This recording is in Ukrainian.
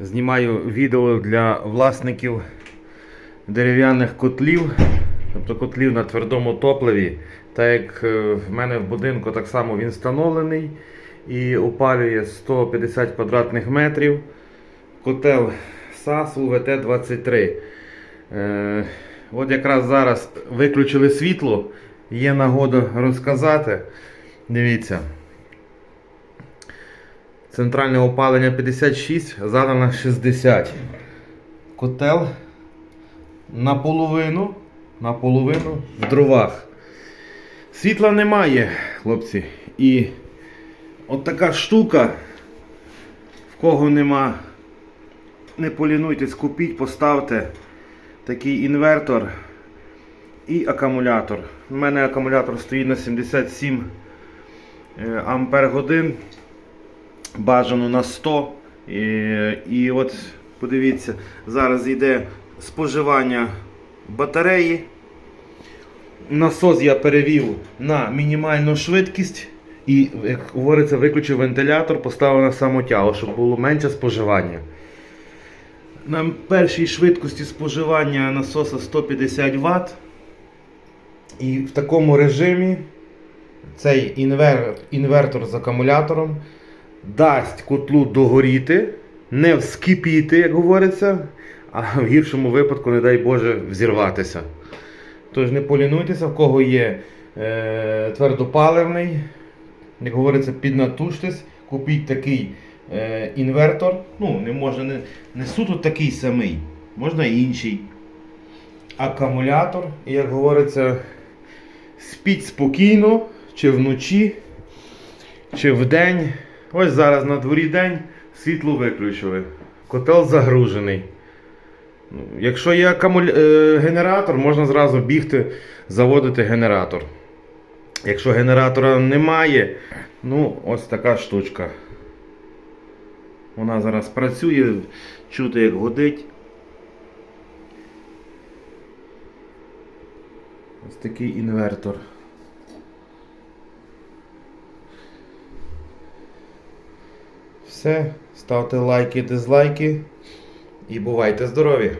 Знімаю відео для власників дерев'яних котлів, тобто котлів на твердому топливі. Так як е, в мене в будинку так само він встановлений і опалює 150 квадратних метрів. Котел САС УВТ-23. Е, от якраз зараз виключили світло, є нагода розказати. Дивіться. Центральне опалення 56, задано 60. Котел наполовину, наполовину в дровах. Світла немає, хлопці. І от така штука, в кого нема, не полінуйтесь, купіть, поставте такий інвертор і акумулятор. У мене акумулятор стоїть на 77 е, ампер годин бажано на 100. І, і от подивіться, зараз йде споживання батареї. Насос я перевів на мінімальну швидкість. І, як говориться, виключив вентилятор, поставив на самотягу, щоб було менше споживання. На першій швидкості споживання насоса 150 Вт. І в такому режимі цей інвер... інвертор з акумулятором дасть котлу догоріти, не вскипіти, як говориться, а в гіршому випадку, не дай Боже, взірватися. Тож не полінуйтеся, в кого є е, твердопаливний, як говориться, піднатужтесь, купіть такий е, інвертор. Ну, не можна не, не суто такий самий, можна інший. Акумулятор, і як говориться, спіть спокійно, чи вночі, чи вдень. Ось зараз на дворі день, світло виключили. Котел загружений. Ну, Якщо є акумуля... е, генератор, можна зразу бігти, заводити генератор. Якщо генератора немає, ну ось така штучка. Вона зараз працює, чути як годить. Ось такий інвертор. Все, ставте лайки, дизлайки і бувайте здорові!